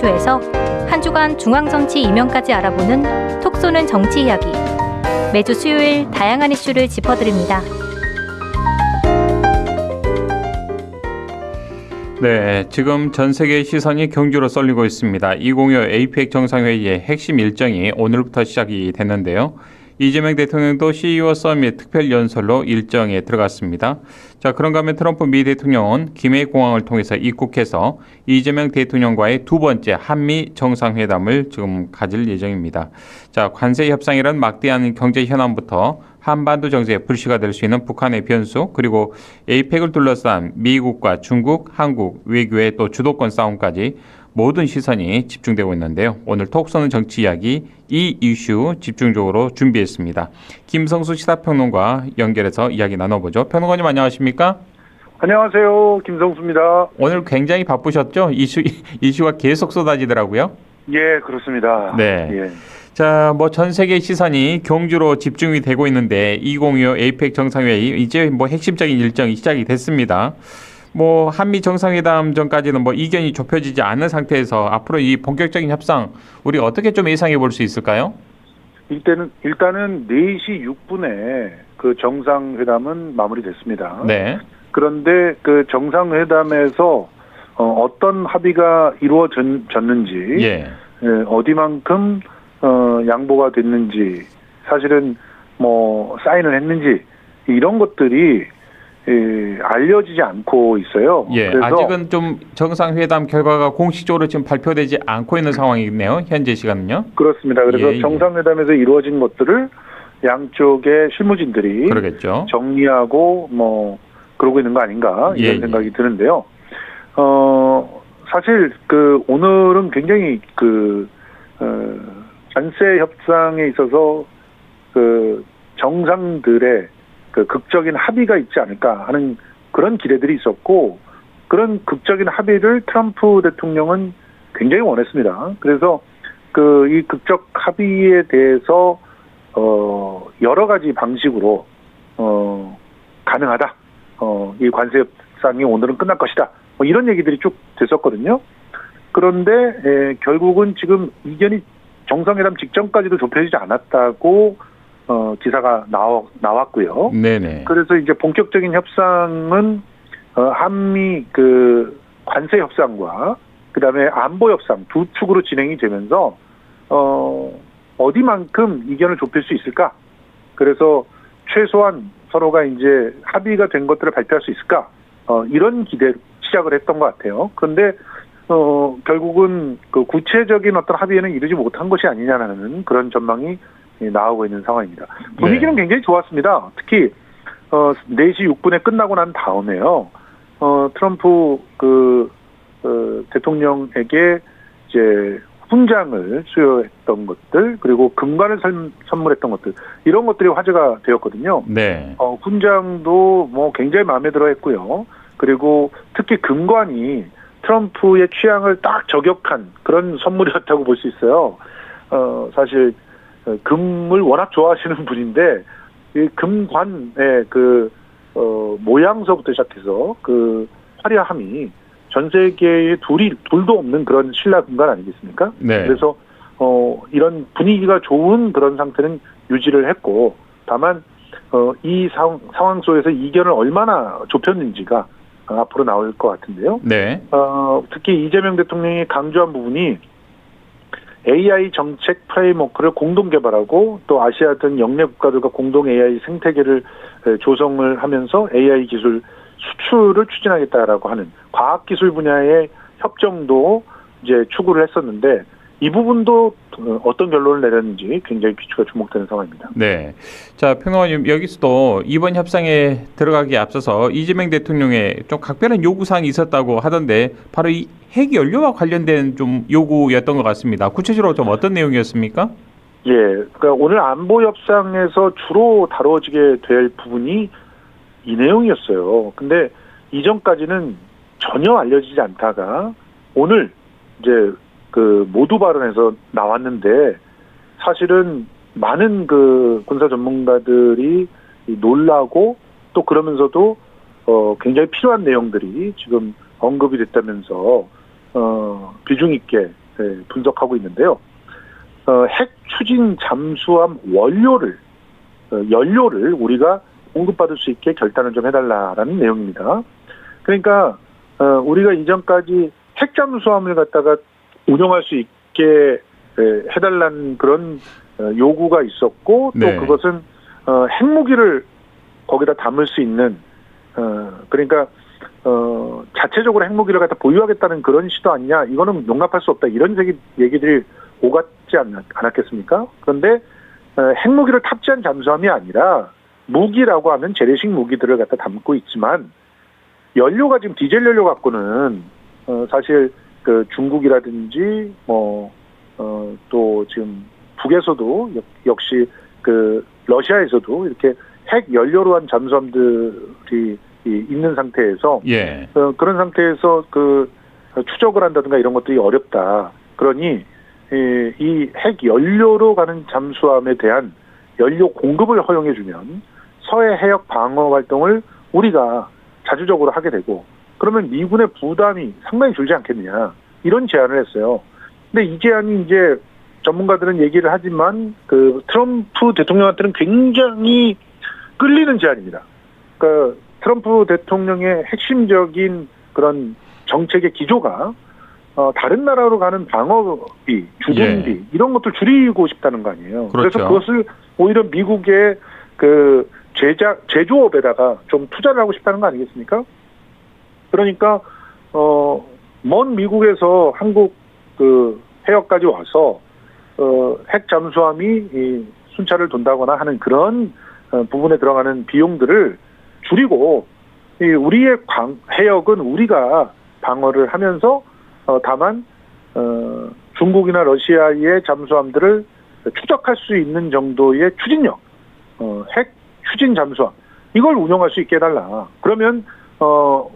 이슈에서 한 주간 중앙정치 이면까지 알아보는 톡 쏘는 정치 이야기. 매주 수요일 다양한 이슈를 짚어드립니다. 네, 지금 전 세계 시선이 경주로 쏠리고 있습니다. 2025 APEC 정상회의의 핵심 일정이 오늘부터 시작이 됐는데요. 이재명 대통령도 CEO 서밋 특별 연설로 일정에 들어갔습니다. 자, 그런가 하면 트럼프 미 대통령은 김해 공항을 통해서 입국해서 이재명 대통령과의 두 번째 한미 정상회담을 지금 가질 예정입니다. 자, 관세 협상이란 막대한 경제 현안부터 한반도 정세의 불씨가 될 수 있는 북한의 변수 그리고 에이펙을 둘러싼 미국과 중국, 한국 외교의 또 주도권 싸움까지 모든 시선이 집중되고 있는데요. 오늘 톡쏘는 정치 이야기 이 이슈 집중적으로 준비했습니다. 김성수 시사평론가 연결해서 이야기 나눠보죠. 평론가님 안녕하십니까? 안녕하세요. 김성수입니다. 오늘 굉장히 바쁘셨죠? 이슈 이슈가 계속 쏟아지더라고요. 예, 그렇습니다. 네. 예. 자, 뭐 전 세계 시선이 경주로 집중이 되고 있는데 2025 에이펙 정상회의 이제 뭐 핵심적인 일정이 시작이 됐습니다. 뭐 한미 정상회담 전까지는 뭐 이견이 좁혀지지 않은 상태에서 앞으로 이 본격적인 협상 우리 어떻게 좀 예상해 볼 수 있을까요? 일단은 일단은 4시 6분에 그 정상회담은 마무리됐습니다. 네. 그런데 그 정상회담에서 어, 어떤 합의가 이루어졌는지 예. 예, 어디만큼 어, 양보가 됐는지 사실은 뭐 사인을 했는지 이런 것들이 예, 알려지지 않고 있어요. 예. 아직은 좀 정상회담 결과가 공식적으로 지금 발표되지 않고 있는 상황이네요. 현재 시간은요. 그렇습니다. 그래서 예, 예. 정상회담에서 이루어진 것들을 양쪽의 실무진들이 그러겠죠. 정리하고 뭐 그러고 있는 거 아닌가 이런 예, 예. 생각이 드는데요. 어 사실 그 오늘은 굉장히 그 어, 관세 협상에 있어서 그 정상들의 그 극적인 합의가 있지 않을까 하는 그런 기대들이 있었고 그런 극적인 합의를 트럼프 대통령은 굉장히 원했습니다. 그래서 그 이 극적 합의에 대해서 어 여러 가지 방식으로 어 가능하다. 어이 관세 협상이 오늘은 끝날 것이다. 뭐 이런 얘기들이 쭉 됐었거든요. 그런데 에, 결국은 지금 이견이 정상회담 직전까지도 좁혀지지 않았다고 어 기사가 나와, 나왔고요. 네네. 그래서 이제 본격적인 협상은 어, 한미 그 관세 협상과 그다음에 안보 협상 두 축으로 진행이 되면서 어 어디만큼 이견을 좁힐 수 있을까? 그래서 최소한 서로가 이제 합의가 된 것들을 발표할 수 있을까? 어 이런 기대 시작을 했던 것 같아요. 그런데 어 결국은 그 구체적인 어떤 합의에는 이르지 못한 것이 아니냐라는 그런 전망이 나오고 있는 상황입니다. 분위기는 굉장히 좋았습니다. 특히 어 4시 6분에 끝나고 난 다음에요. 어 트럼프 그 어, 대통령에게 이제 훈장을 수여했던 것들 그리고 금관을 선- 선물했던 것들 이런 것들이 화제가 되었거든요. 네. 어, 훈장도 뭐 굉장히 마음에 들어 했고요. 그리고 특히 금관이 트럼프의 취향을 딱 저격한 그런 선물이었다고 볼 수 있어요. 어, 사실 어, 금을 워낙 좋아하시는 분인데 이 금관의 그 어, 모양서부터 시작해서 그 화려함이 전 세계에 둘이 둘도 없는 그런 신라 금관 아니겠습니까? 네. 그래서 어 이런 분위기가 좋은 그런 상태는 유지를 했고 다만 어 이 상황, 상황 속에서 이견을 얼마나 좁혔는지가 어, 앞으로 나올 것 같은데요. 네. 어 특히 이재명 대통령이 강조한 부분이 AI 정책 프레임워크를 공동 개발하고 또 아시아 등 영내 국가들과 공동 AI 생태계를 에, 조성을 하면서 AI 기술 수출을 추진하겠다라고 하는 과학기술 분야의 협정도 이제 추구를 했었는데 이 부분도 어, 어떤 결론을 내렸는지 굉장히 비추가 주목되는 상황입니다. 네. 자, 평론가님 여기서도 이번 협상에 들어가기에 앞서서 이재명 대통령의 좀 각별한 요구 사항이 있었다고 하던데 바로 이 핵 연료와 관련된 좀 요구였던 것 같습니다. 구체적으로 좀 어떤 내용이었습니까? 예, 그러니까 오늘 안보 협상에서 주로 다뤄지게 될 부분이 이 내용이었어요. 근데 이전까지는 전혀 알려지지 않다가 오늘 이제 그 모두 발언에서 나왔는데 사실은 많은 그 군사 전문가들이 이 놀라고 또 그러면서도 어 굉장히 필요한 내용들이 지금 언급이 됐다면서 어 비중 있게 예, 분석하고 있는데요. 어, 핵 추진 잠수함 원료를 어, 연료를 우리가 공급받을 수 있게 결단을 좀 해달라라는 내용입니다. 그러니까 어, 우리가 이전까지 핵 잠수함을 갖다가 운영할 수 있게 에, 해달라는 그런 어, 요구가 있었고 또 네. 그것은 어, 핵무기를 거기다 담을 수 있는 어, 그러니까 어, 자체적으로 핵무기를 갖다 보유하겠다는 그런 시도 아니냐 이거는 용납할 수 없다 이런 얘기, 얘기들이 오갔지 않, 않았겠습니까? 그런데 어, 핵무기를 탑재한 잠수함이 아니라 무기라고 하면 재래식 무기들을 갖다 담고 있지만 연료가 지금 디젤 연료 갖고는 어, 사실 그 중국이라든지 뭐 어, 또 지금 북에서도 역- 역시 그 러시아에서도 이렇게 핵 연료로 한 잠수함들이 이- 있는 상태에서 예. 어, 그런 상태에서 그 추적을 한다든가 이런 것들이 어렵다. 그러니 이 핵 연료로 가는 잠수함에 대한 연료 공급을 허용해주면 서해 해역 방어 활동을 우리가 자주적으로 하게 되고 그러면 미군의 부담이 상당히 줄지 않겠느냐 이런 제안을 했어요. 근데 이 제안이 이제 전문가들은 얘기를 하지만 그 트럼프 대통령한테는 굉장히 끌리는 제안입니다. 그러니까 트럼프 대통령의 핵심적인 그런 정책의 기조가 어, 다른 나라로 가는 방어비, 주둔비 예. 이런 것들 줄이고 싶다는 거 아니에요. 그렇죠. 래서 그것을 오히려 미국의 그 제작 제조업에다가 좀 투자를 하고 싶다는 거 아니겠습니까? 그러니까 어, 먼 미국에서 한국 그 해역까지 와서 어, 핵 잠수함이 이 순찰을 돈다거나 하는 그런 어, 부분에 들어가는 비용들을 줄이고 이 우리의 광, 해역은 우리가 방어를 하면서 어, 다만 어, 중국이나 러시아의 잠수함들을 추적할 수 있는 정도의 추진력, 어, 핵 추진 잠수함 이걸 운영할 수 있게 해달라. 그러면 어,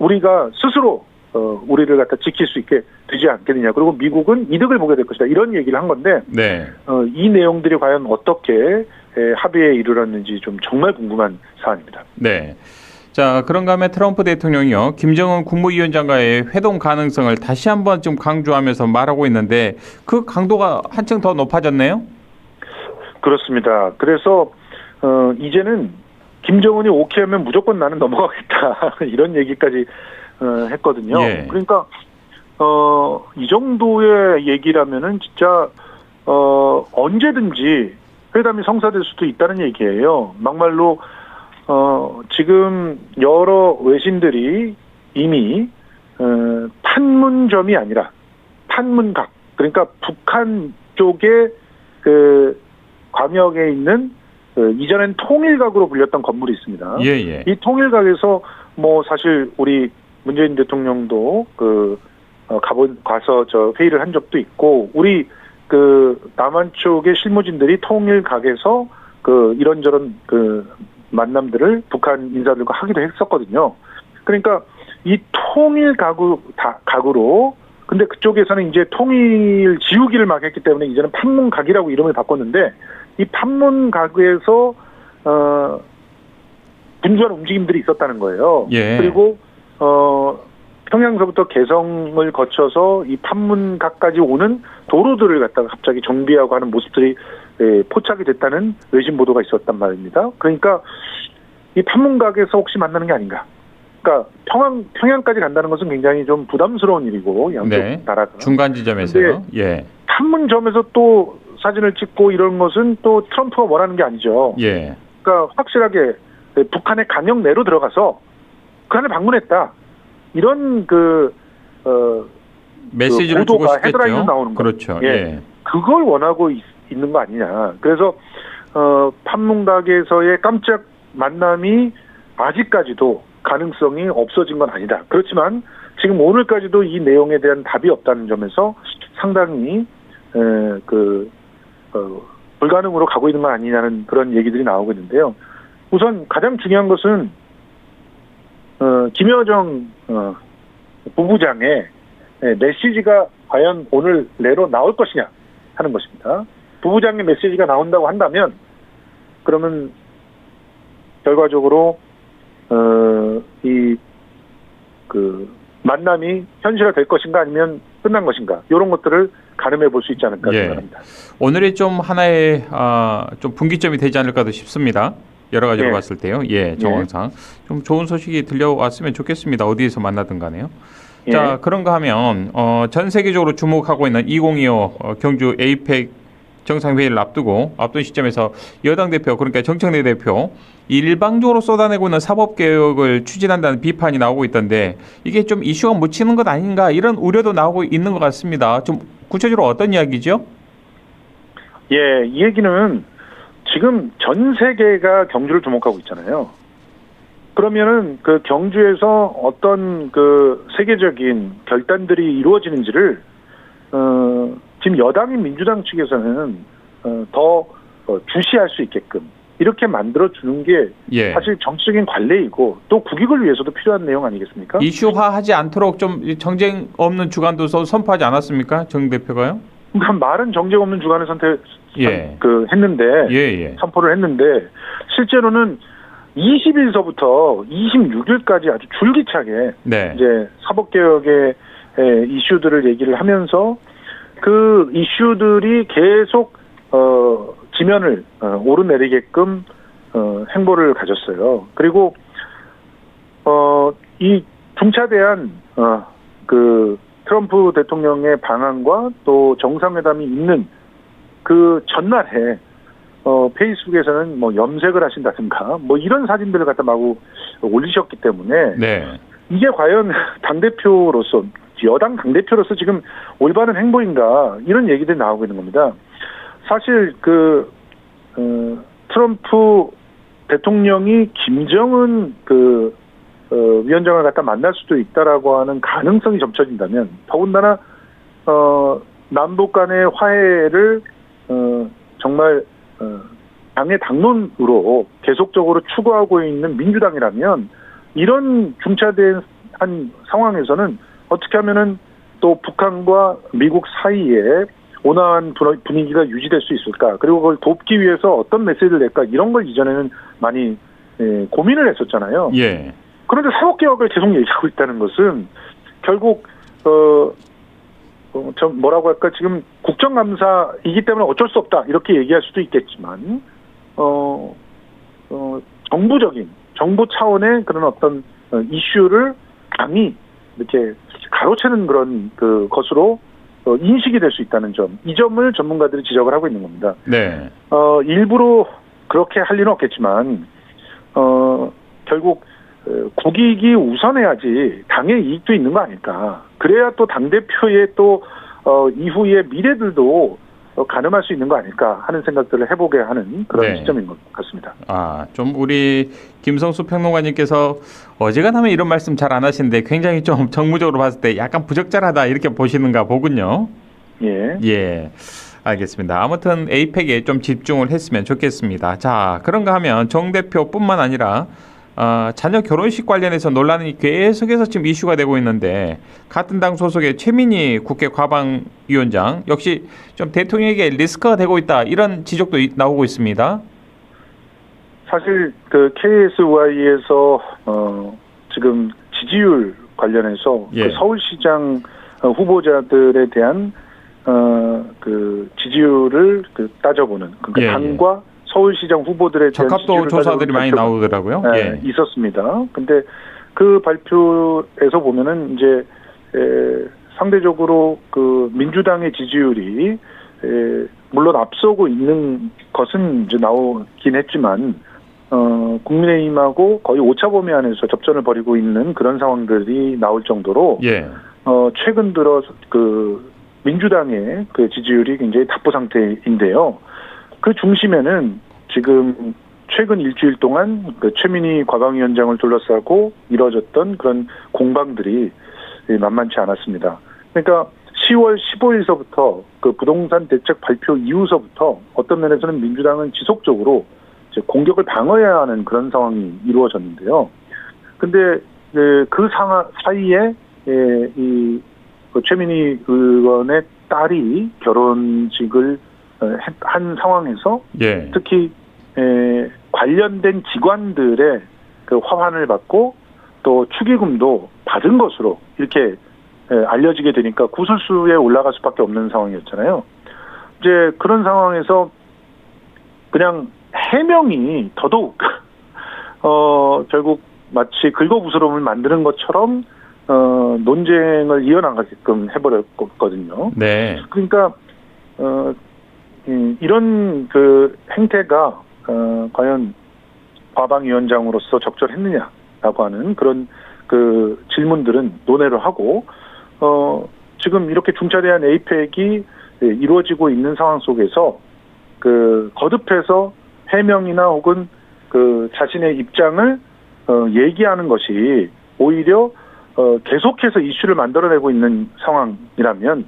우리가 스스로 어, 우리를 갖다 지킬 수 있게 되지 않겠느냐. 그리고 미국은 이득을 보게 될 것이다. 이런 얘기를 한 건데 네. 어, 이 내용들이 과연 어떻게 에, 합의에 이르렀는지 좀 정말 궁금한 사안입니다. 네. 자, 그런가 하면 트럼프 대통령이요. 김정은 국무위원장과의 회동 가능성을 다시 한번 좀 강조하면서 말하고 있는데 그 강도가 한층 더 높아졌네요. 그렇습니다. 그래서 어, 이제는 김정은이 오케이 하면 무조건 나는 넘어가겠다 이런 얘기까지 어, 했거든요. 예. 그러니까 어, 이 정도의 얘기라면은 진짜 어, 언제든지 회담이 성사될 수도 있다는 얘기예요. 막말로 어, 지금 여러 외신들이 이미 어, 판문점이 아니라 판문각 그러니까 북한 쪽에 그 광역에 있는 그 이전엔 통일각으로 불렸던 건물이 있습니다. 예, 예. 이 통일각에서 뭐 사실 우리 문재인 대통령도 그 어, 가본 가서 저 회의를 한 적도 있고 우리 그 남한 쪽의 실무진들이 통일각에서 그 이런저런 그 만남들을 북한 인사들과 하기도 했었거든요. 그러니까 이 통일 가구 다 각으로 근데 그쪽에서는 이제 통일 지우기를 막 했기 때문에 이제는 판문각이라고 이름을 바꿨는데 이 판문각에서 어 분주한 움직임들이 있었다는 거예요. 예. 그리고 어 평양서부터 개성을 거쳐서 이 판문각까지 오는 도로들을 갖다가 갑자기 정비하고 하는 모습들이 예, 포착이 됐다는 외신 보도가 있었단 말입니다. 그러니까 이 판문각에서 혹시 만나는 게 아닌가? 그러니까 평양 평양까지 간다는 것은 굉장히 좀 부담스러운 일이고 양쪽 네. 나라가 중간 지점에서요. 예. 판문점에서 또 사진을 찍고 이런 것은 또 트럼프가 원하는 게 아니죠. 예. 그러니까 확실하게 북한의 강역 내로 들어가서 그 안을 방문했다. 이런 그, 어, 메시지를 주고 보도가. 헤드라인으로 나오는 거예요. 그렇죠. 예. 예. 그걸 원하고 있, 는거 아니냐. 그래서, 어, 판문각에서의 깜짝 만남이 아직까지도 가능성이 없어진 건 아니다. 그렇지만 지금 오늘까지도 이 내용에 대한 답이 없다는 점에서 상당히, 에, 그, 어, 불가능으로 가고 있는 건 아니냐는 그런 얘기들이 나오고 있는데요. 우선 가장 중요한 것은 어, 김여정 어, 부부장의 예, 메시지가 과연 오늘 내로 나올 것이냐 하는 것입니다. 부부장의 메시지가 나온다고 한다면 그러면 결과적으로 어, 이그 만남이 현실화 될 것인가 아니면 끝난 것인가 이런 것들을 가늠해 볼 수 있지 않을까 예. 생각합니다. 오늘이 좀 하나의 아, 좀 분기점이 되지 않을까도 싶습니다. 여러 가지로 예. 봤을 때요. 예, 정황상 좀 좋은 소식이 들려왔으면 좋겠습니다. 어디에서 만나든 간에요. 예. 자, 그런가 하면 어, 전 세계적으로 주목하고 있는 2025 어, 경주 에이펙 정상회의를 앞두고 앞둔 시점에서 여당 대표 그러니까 정청래 대표 일방적으로 쏟아내고 있는 사법 개혁을 추진한다는 비판이 나오고 있던데 이게 좀 이슈가 묻히는 것 아닌가 이런 우려도 나오고 있는 것 같습니다. 좀 구체적으로 어떤 이야기죠? 예, 이 얘기는 지금 전 세계가 경주를 주목하고 있잖아요. 그러면은 그 경주에서 어떤 그 세계적인 결단들이 이루어지는지를 어, 지금 여당인 민주당 측에서는 어, 더 어, 주시할 수 있게끔 이렇게 만들어 주는 게 예. 사실 정치적인 관례이고 또 국익을 위해서도 필요한 내용 아니겠습니까? 이슈화하지 않도록 좀 정쟁 없는 주간도 선- 선포하지 않았습니까, 정 대표가요? 그러니까 말은 정쟁 없는 주관을 선택 예. 그 했는데 예, 예. 선포를 했는데 실제로는 20일서부터 26일까지 아주 줄기차게 네. 이제 사법개혁의 에, 이슈들을 얘기를 하면서 그 이슈들이 계속 어, 지면을 어, 오르내리게끔 어, 행보를 가졌어요. 그리고 어, 이 중차대한 어, 그 트럼프 대통령의 방안과 또 정상회담이 있는 그 전날에 어, 페이스북에서는 뭐 염색을 하신다든가 뭐 이런 사진들을 갖다 마구 올리셨기 때문에 네. 이게 과연 당 대표로서 여당 당 대표로서 지금 올바른 행보인가 이런 얘기들이 나오고 있는 겁니다. 사실 그 어, 트럼프 대통령이 김정은 그 어, 위원장을 갖다 만날 수도 있다라고 하는 가능성이 점쳐진다면 더군다나 어, 남북 간의 화해를 어, 정말 어, 당의 당론으로 계속적으로 추구하고 있는 민주당이라면 이런 중차대한 상황에서는 어떻게 하면은 또 북한과 미국 사이에 온화한 분- 분위기가 유지될 수 있을까? 그리고 그걸 돕기 위해서 어떤 메시지를 낼까? 이런 걸 이전에는 많이 예, 고민을 했었잖아요. 예. 그런데 사법 개혁을 계속 얘기하고 있다는 것은 결국 어, 어, 저 뭐라고 할까 지금 국정감사이기 때문에 어쩔 수 없다 이렇게 얘기할 수도 있겠지만 어, 어 정부적인 정부 차원의 그런 어떤 어, 이슈를 감히 이렇게 가로채는 그런 그 것으로 어, 인식이 될 수 있다는 점 이 점을 전문가들이 지적을 하고 있는 겁니다. 네. 어, 일부러 그렇게 할 리는 없겠지만, 어, 결국, 어, 국익이 우선해야지 당의 이익도 있는 거 아닐까. 그래야 또 당대표의 또, 어, 이후의 미래들도 어, 가늠할 수 있는 거 아닐까 하는 생각들을 해보게 하는 그런 네. 시점인 것 같습니다. 아, 좀 우리 김성수 평론가님께서 어지간하면 이런 말씀 잘 안 하시는데 굉장히 좀 정무적으로 봤을 때 약간 부적절하다 이렇게 보시는가 보군요. 예. 예. 알겠습니다. 아무튼 에이펙에 좀 집중을 했으면 좋겠습니다. 자, 그런가 하면 정 대표뿐만 아니라 어, 자녀 결혼식 관련해서 논란이 계속해서 지금 이슈가 되고 있는데 같은 당 소속의 최민희 국회 과방위원장 역시 좀 대통령에게 리스크가 되고 있다 이런 지적도 이- 나오고 있습니다. 사실 그 KSY에서 어 지금 지지율 관련해서 예. 그 서울시장 어, 후보자들에 대한 어 그 지지율을 그 따져보는 그러니까 예, 예. 당과 서울시장 후보들에 대한 적합도 조사들이 많이 나오더라고요. 예, 예. 있었습니다. 근데 그 발표에서 보면은 이제 에, 상대적으로 그 민주당의 지지율이 에, 물론 앞서고 있는 것은 이제 나오긴 했지만 어, 국민의힘하고 거의 오차 범위 안에서 접전을 벌이고 있는 그런 상황들이 나올 정도로 예. 어, 최근 들어 그 민주당의 그 지지율이 굉장히 답보 상태인데요. 그 중심에는 지금 최근 일주일 동안 그 최민희 과방위원장을 둘러싸고 이뤄졌던 그런 공방들이 예, 만만치 않았습니다. 그러니까 10월 15일서부터 그 부동산 대책 발표 이후서부터 어떤 면에서는 민주당은 지속적으로 공격을 방어해야 하는 그런 상황이 이루어졌는데요. 근데 그, 그 상하, 사이에 예, 이그 최민희 의원의 딸이 결혼식을 한 상황에서 예. 특히 에, 관련된 기관들의 그 화환을 받고 또 축의금도 받은 것으로 이렇게 예, 알려지게 되니까 구술수에 올라갈 수밖에 없는 상황이었잖아요. 이제 그런 상황에서 그냥 해명이 더더욱 어 결국 마치 긁어부스럼을 만드는 것처럼 어 논쟁을 이어나가게끔 해버렸거든요. 네. 그러니까 어 음, 이런 그 행태가 어 과연 과방위원장으로서 적절했느냐라고 하는 그런 그 질문들은 논의를 하고 어 지금 이렇게 중차대한 에이펙이 예, 이루어지고 있는 상황 속에서 그 거듭해서 해명이나 혹은 그 자신의 입장을 어 얘기하는 것이 오히려 어 계속해서 이슈를 만들어내고 있는 상황이라면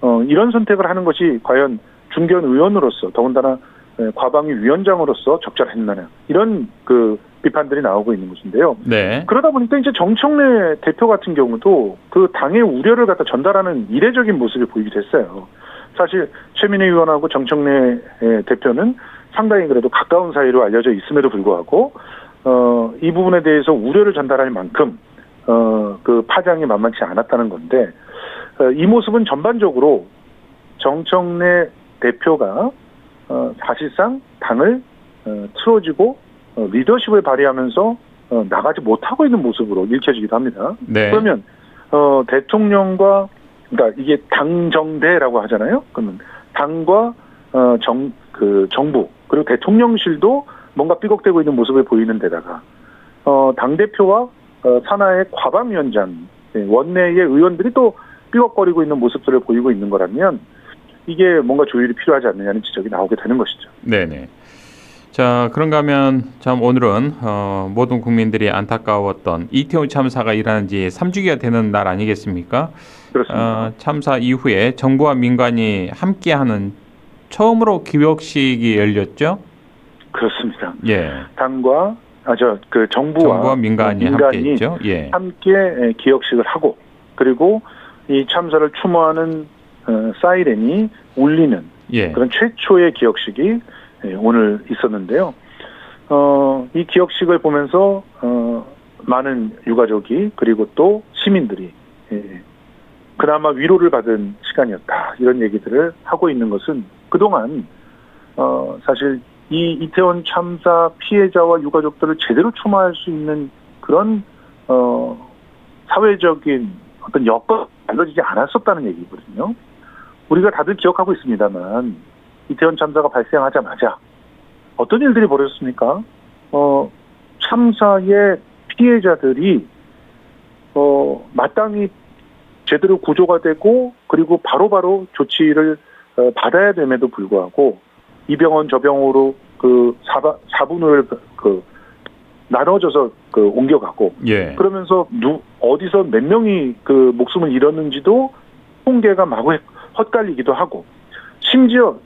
어 이런 선택을 하는 것이 과연 중견 의원으로서 더군다나 예, 과방위 위원장으로서 적절했느냐 이런 그 비판들이 나오고 있는 것인데요. 네. 그러다 보니까 이제 정청래 대표 같은 경우도 그 당의 우려를 갖다 전달하는 이례적인 모습이 보이게 됐어요. 사실 최민희 의원하고 정청래 예, 대표는 상당히 그래도 가까운 사이로 알려져 있음에도 불구하고 어, 이 부분에 대해서 우려를 전달할 만큼 어, 그 파장이 만만치 않았다는 건데 어, 이 모습은 전반적으로 정청래 대표가 어, 사실상 당을 어, 틀어지고 어, 리더십을 발휘하면서 어, 나가지 못하고 있는 모습으로 읽혀지기도 합니다. 네. 그러면 어, 대통령과 그러니까 이게 당정대라고 하잖아요. 그러면 당과 어, 정, 그 정부 그리고 대통령실도 뭔가 삐걱대고 있는 모습을 보이는 데다가 어, 당 대표와 어, 산하의 과방위원장 예, 원내의 의원들이 또 삐걱거리고 있는 모습들을 보이고 있는 거라면 이게 뭔가 조율이 필요하지 않느냐는 지적이 나오게 되는 것이죠. 네네. 자, 그런가 하면 참 오늘은 어, 모든 국민들이 안타까웠던 이태원 참사가 일어난 지 3주기가 되는 날 아니겠습니까? 그렇습니다. 어, 참사 이후에 정부와 민간이 함께하는 처음으로 기억식이 열렸죠. 그렇습니다. 예. 당과 아 저 그 정부와, 정부와 민간이, 함께했죠. 예. 함께 에, 기억식을 하고 그리고 이 참사를 추모하는 어, 사이렌이 울리는 예. 그런 최초의 기억식이 예, 오늘 있었는데요. 어, 이 기억식을 보면서 어, 많은 유가족이 그리고 또 시민들이 예, 그나마 위로를 받은 시간이었다 이런 얘기들을 하고 있는 것은 그동안 어, 사실 이 이태원 참사 피해자와 유가족들을 제대로 추모할 수 있는 그런 어, 사회적인 어떤 여건이 알려지지 않았었다는 얘기거든요. 우리가 다들 기억하고 있습니다만 이태원 참사가 발생하자마자 어떤 일들이 벌어졌습니까? 어, 참사의 피해자들이 어, 마땅히 제대로 구조가 되고 그리고 바로바로 조치를 어, 받아야 됨에도 불구하고 이 병원 저 병원으로 그 사바, 사분을 그, 그 나눠져서 그 옮겨가고 예. 그러면서 누 어디서 몇 명이 그 목숨을 잃었는지도 통계가 마구 헛갈리기도 하고 심지어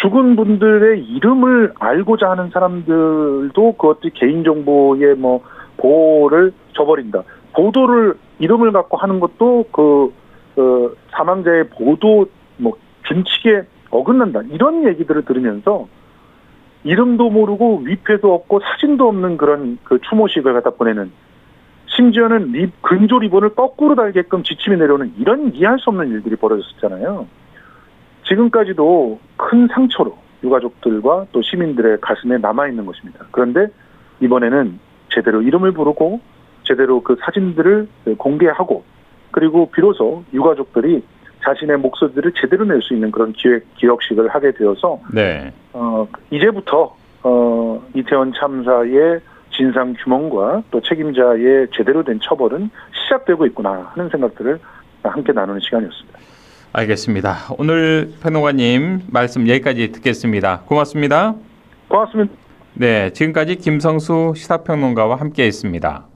죽은 분들의 이름을 알고자 하는 사람들도 그것도 개인정보의 뭐 보호를 저버린다. 보도를 이름을 갖고 하는 것도 그, 그 사망자의 보도 뭐 준칙에 어긋난다. 이런 얘기들을 들으면서 이름도 모르고 위패도 없고 사진도 없는 그런 그 추모식을 갖다 보내는 심지어는 리, 근조 리본을 거꾸로 달게끔 지침이 내려오는 이런 이해할 수 없는 일들이 벌어졌었잖아요. 지금까지도 큰 상처로 유가족들과 또 시민들의 가슴에 남아있는 것입니다. 그런데 이번에는 제대로 이름을 부르고 제대로 그 사진들을 공개하고 그리고 비로소 유가족들이 자신의 목소리를 제대로 낼 수 있는 그런 기획, 기억식을 하게 되어서 네. 어, 이제부터 어, 이태원 참사의 진상 규명과 또 책임자의 제대로 된 처벌은 시작되고 있구나 하는 생각들을 함께 나누는 시간이었습니다. 알겠습니다. 오늘 평론가님 말씀 여기까지 듣겠습니다. 고맙습니다. 고맙습니다. 네, 지금까지 김성수 시사평론가와 함께했습니다.